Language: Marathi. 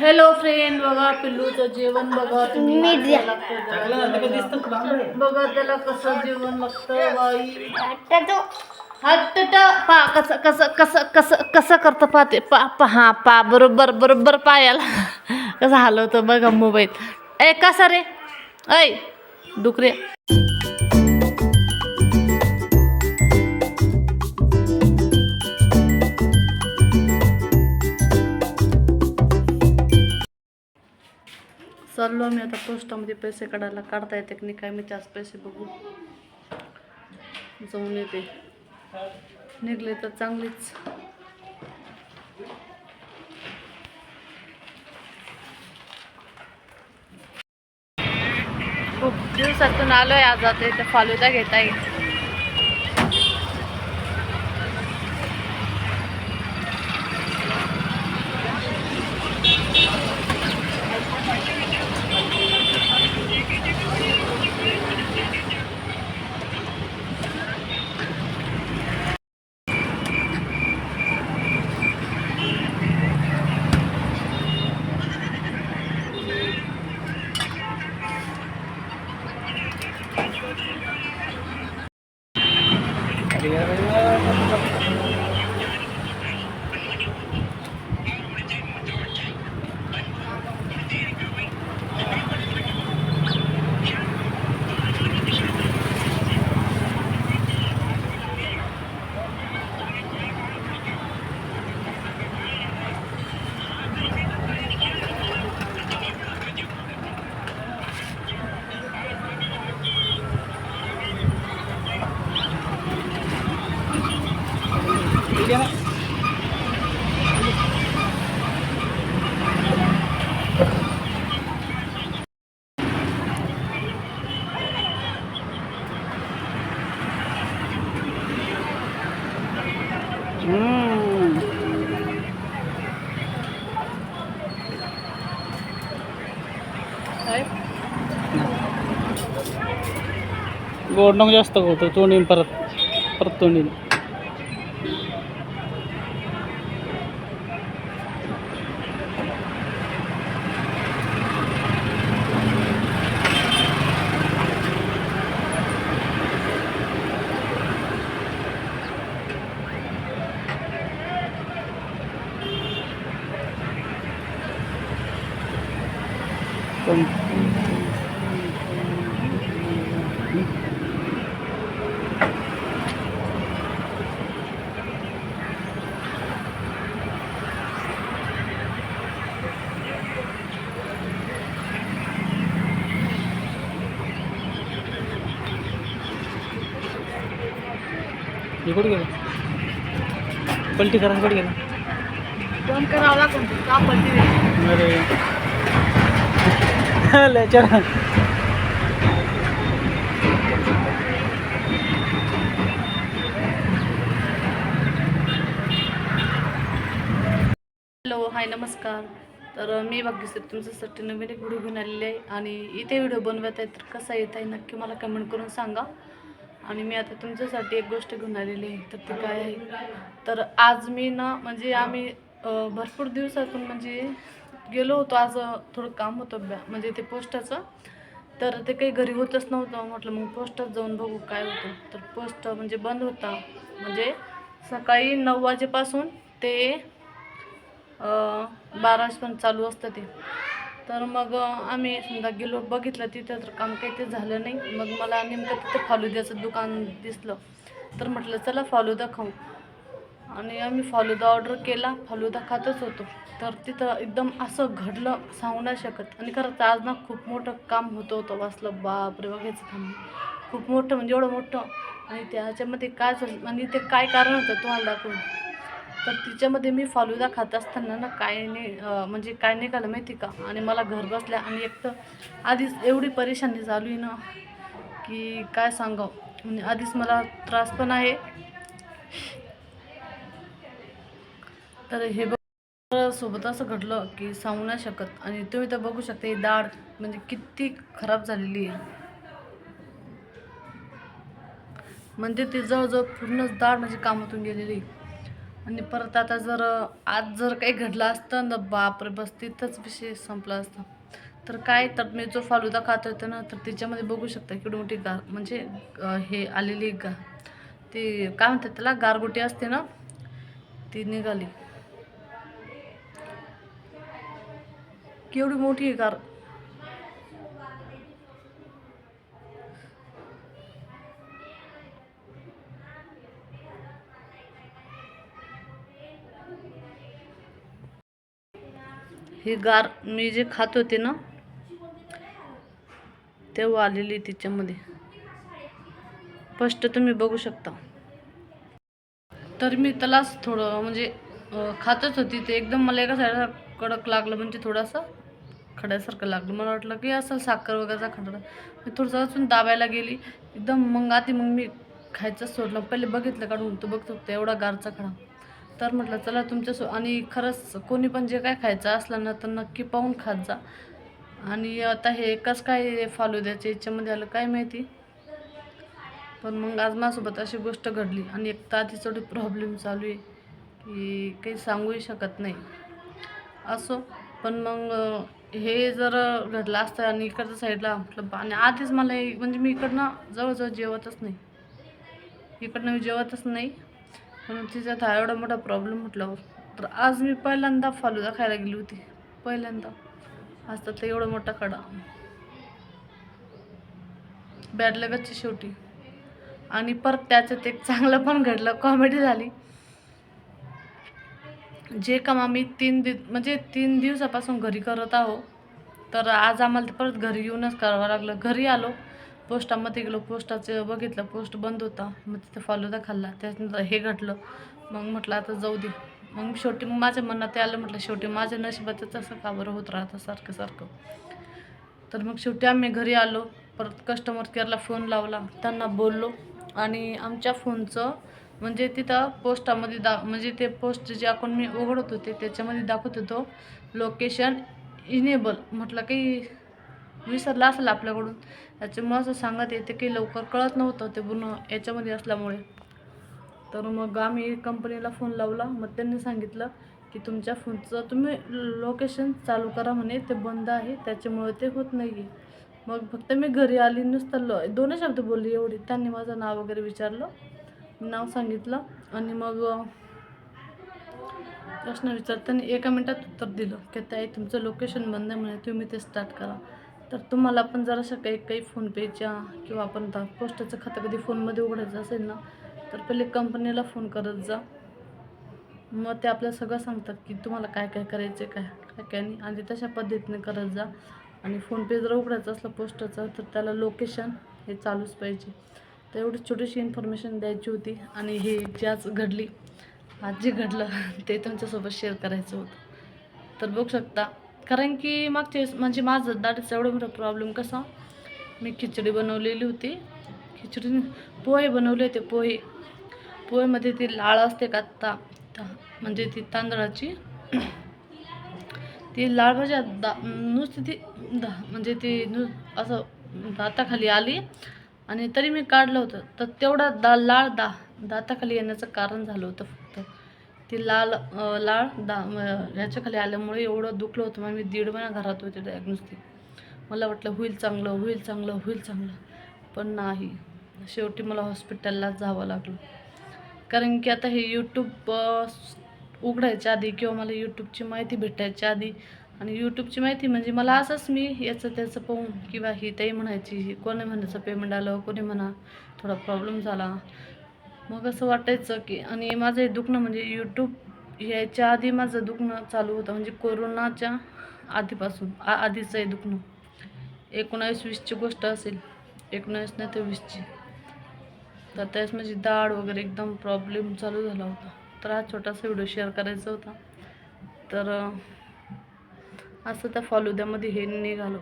हॅलो फ्रेंड बघा पिल्लूचं जेवण बघा. तुम्ही मीठ द्या. बघा त्याला कसं जेवण लागतं बाई. आता तो. हट्ट पा कसं कसं कसं कसं कसं करतं पाहते. पा पा हा पा बरोबर बरोबर पायाला. कसं हलवतं बघा मोबाईल. ए कसा रे? ऐ डुकरे. चाललो मी आता पोस्टामध्ये पैसे काढायला. काढता येते की नाही काय मी त्याच पैसे बघू. जाऊन येते. निघले तर चांगलीच. खूप दिवसातून आलोय आज आता इथे फालुदा घेता येईल काय गोड नको जास्त होतं तोंडीन परत परत तोंडीन हे कुठे गेलं? पलटी करा कुठे गेलं? फोन करावा लागून का पडली अरे. लय छान. हॅलो हाय नमस्कार. तर मी भाग्यश्री तुमच्यासाठी नवीन एक व्हिडिओ घेऊन आलेले आहे. आणि इथे व्हिडिओ बनवत आहे तर कसा येत आहे नक्की मला कमेंट करून सांगा. आणि मी आता तुमच्यासाठी एक गोष्ट घेऊन आलेली आहे. तर ती काय आहे? तर आज मी ना म्हणजे आम्ही भरपूर दिवसातून म्हणजे गेलो होतो. आज थोडं काम होतं ब्या म्हणजे ते पोस्टाचं. तर ते काही घरी होतच नव्हतं. म्हटलं मग पोस्टात जाऊन बघू काय होतं. तर पोस्ट म्हणजे बंद होता. म्हणजे सकाळी नऊ वाजेपासून ते बाराशे पण चालू असतं ते. तर मग आम्ही समजा गेलो बघितलं तिथं तर काम काही ते झालं नाही. मग मला नेमकं तिथं फालुद्याचं दुकान दिसलं. तर म्हटलं चला फालुदा खाऊ आणि आम्ही फालुदा ऑर्डर केला फालुदा खातच होतो. तर तिथं एकदम असं घडलं सांगू नाही शकत. आणि खरंच आज ना खूप मोठं काम होतं होतं. वाचलं बापरे बघायचं काम खूप मोठं म्हणजे एवढं मोठं. आणि त्याच्यामध्ये काय झालं आणि ते काय कारण होतं तुम्हाला दाखवून तर तिच्यामध्ये मी फालुदा खात असताना ना काय नाही म्हणजे काय नाही निघालं माहिती का? आणि मला घर बसल्या आणि एक तर आधीच एवढी परेशानी चालू आहे ना की काय सांगावं? म्हणजे आधीच मला त्रास पण आहे. तर हे बघ सोबत असं घडलं की सांगू नाही शकत. आणि तुम्ही तर बघू शकता ही डाळ म्हणजे किती खराब झालेली आहे. म्हणजे ती जवळजवळ पूर्णच डाळ म्हणजे कामातून गेलेली आणि परत आता जर आज जर काही घडलं असतं ना बापरे बस तिथंच विषय संपला असता. तर काय तर मी जो फालुदा खात होते ना तर त्याच्यामध्ये बघू शकता केवढी मोठी गार म्हणजे हे आलेली गा ती काय म्हणतात त्याला गारगोटी असते ना ती निघाली. केवढी मोठी गार ही गार मी जे खात होते ना तेव्हा आलेली तिच्यामध्ये. स्पष्ट तुम्ही बघू शकता. तर मी त्यालाच थोडं म्हणजे खातच होती. ते एकदम मला एका साईडला कडक लागलं म्हणजे थोडासा खड्यासारखं लागलं. मला वाटलं की असं साखर वगैरेचा खडा मी थोडंसं अजून दाबायला गेली. एकदम मग आधी मग मी खायचं सोडलं. पहिले बघितलं काढून. तो बघत होतं एवढा गारचा खडा. तर म्हटलं चला तुमच्या सो आणि खरंच कोणी पण जे काय खायचं असलं ना तर नक्की पाहून खात जा. आणि आता हे कसं काय फालुद्याच्या याच्यामध्ये आलं काय माहिती? पण मग आज माझ्यासोबत अशी गोष्ट घडली आणि एक तर आधी थोडी प्रॉब्लेम चालू आहे की काही सांगूही शकत नाही. असो पण मग हे जर घडलं असतं आणि इकडच्या साईडला म्हटलं आणि आधीच मला म्हणजे मी इकडनं जवळजवळ जेवतच नाही. इकडनं मी जेवतच नाही. म्हणून तिच्यात हा एवढा मोठा प्रॉब्लेम म्हटल्यावर तर आज मी पहिल्यांदा फालुदा खायला गेली होती. पहिल्यांदा. आज तर एवढा मोठा कडा बॅड लगतची शेवटी. आणि परत त्याच्यात एक चांगलं पण घडलं. कॉमेडी झाली. जे काम आम्ही तीन दि म्हणजे तीन दिवसापासून घरी करत आहो तर आज आम्हाला ते परत घरी येऊनच करावं लागलं. घरी आलो पोस्टामध्ये गेलो पोस्टाचं बघितलं पोस्ट बंद होता. मग तिथे फालुदा खाल्ला त्याच्यानंतर हे घडलं मग म्हटलं आता जाऊ दे. मग शेवटी मग माझ्या मनात ते आलं म्हटलं शेवटी माझ्या नशिबातच असं का बरं होत राहतं सारखं सारखं. तर मग शेवटी आम्ही घरी आलो. परत कस्टमर केअरला फोन लावला. त्यांना बोललो. आणि आमच्या फोनचं म्हणजे तिथं पोस्टामध्ये दा म्हणजे ते पोस्ट जे आपण मी उघडत होते त्याच्यामध्ये दाखवत होतो लोकेशन इनेबल म्हटलं काही विसरला असेल आपल्याकडून. त्याच्यामुळं असं सांगत येते की लवकर कळत नव्हतं ते पूर्ण याच्यामध्ये असल्यामुळे. तर मग आम्ही कंपनीला फोन लावला. मग त्यांनी सांगितलं की तुमच्या फोनचं तुम्ही लोकेशन चालू करा म्हणे. ते बंद आहे. त्याच्यामुळे ते होत नाही आहे मग फक्त मी घरी आली नुसतं ल दोनच शब्द बोलली एवढी. त्यांनी माझं नाव वगैरे विचारलं. नाव सांगितलं आणि मग प्रश्न विचारताना एका मिनटात उत्तर दिलं की ताई तुमचं लोकेशन बंद आहे म्हणे. तुम्ही ते स्टार्ट करा. तर तुम्हाला पण जराशा काही काही फोनपेच्या किंवा आपण आता पोस्टाचं खातं कधी फोनमध्ये उघडायचं असेल ना तर पहिले कंपनीला फोन करत जा. मग ते आपल्याला सगळं सांगतात की तुम्हाला काय काय करायचं आहे काय काय काय नाही. आणि तशा पद्धतीने करत जा. आणि फोनपे जर उघडायचं असलं पोस्टाचं तर त्याला लोकेशन हे चालूच पाहिजे. तर एवढी छोटीशी इन्फॉर्मेशन द्यायची होती. आणि हे जे आज घडली आज जे घडलं ते तुमच्यासोबत शेअर करायचं होतं. तर बघू शकता कारण की मागच्या वेळेस म्हणजे माझं दाढीचा एवढा मोठा प्रॉब्लेम कसा? मी खिचडी बनवलेली होती. खिचडी पोहे बनवले होते पोहे. पोहेमध्ये ती लाळ असते का? ता म्हणजे ती तांदळाची. ती लाळ भाज्या दा नुसती ती दा म्हणजे ती नु असं दाताखाली आली आणि तरी मी काढलं होतं. तर तेवढा दा लाळ दा दाताखाली येण्याचं कारण झालं होतं फक्त. ती लाल लाळ दा ह्याच्याखाली आल्यामुळे एवढं दुखलं होतं. मग मी दीड महिना घरात होते डायग्नोज नुसती. मला वाटलं होईल चांगलं होईल चांगलं होईल चांगलं. पण नाही. शेवटी मला हॉस्पिटललाच जावं लागलं. कारण की आता हे यूट्यूब उघडायच्या आधी किंवा मला यूट्यूबची माहिती भेटायच्या आधी आणि यूट्यूबची माहिती म्हणजे मला असंच मी याचं त्याचं पाहून किंवा ही ताई म्हणायची कोणी म्हणायचं पेमेंट आलं कोणी म्हणा थोडा प्रॉब्लेम झाला. मग असं वाटायचं की आणि माझं हे दुखणं म्हणजे यूट्यूब यायच्या आधी माझं दुखणं चालू होतं म्हणजे कोरोनाच्या आधीपासून आ आधीचं हे दुखणं. एकोणावीस वीसची गोष्ट असेल एकोणावीस नाही तर वीसची. तर त्यावेळेस माझी दाढ वगैरे एकदम प्रॉब्लेम चालू झाला होता. तर हा छोटासा व्हिडिओ शेअर करायचा होता. तर असं त्या फालुद्यामध्ये हे निघालं.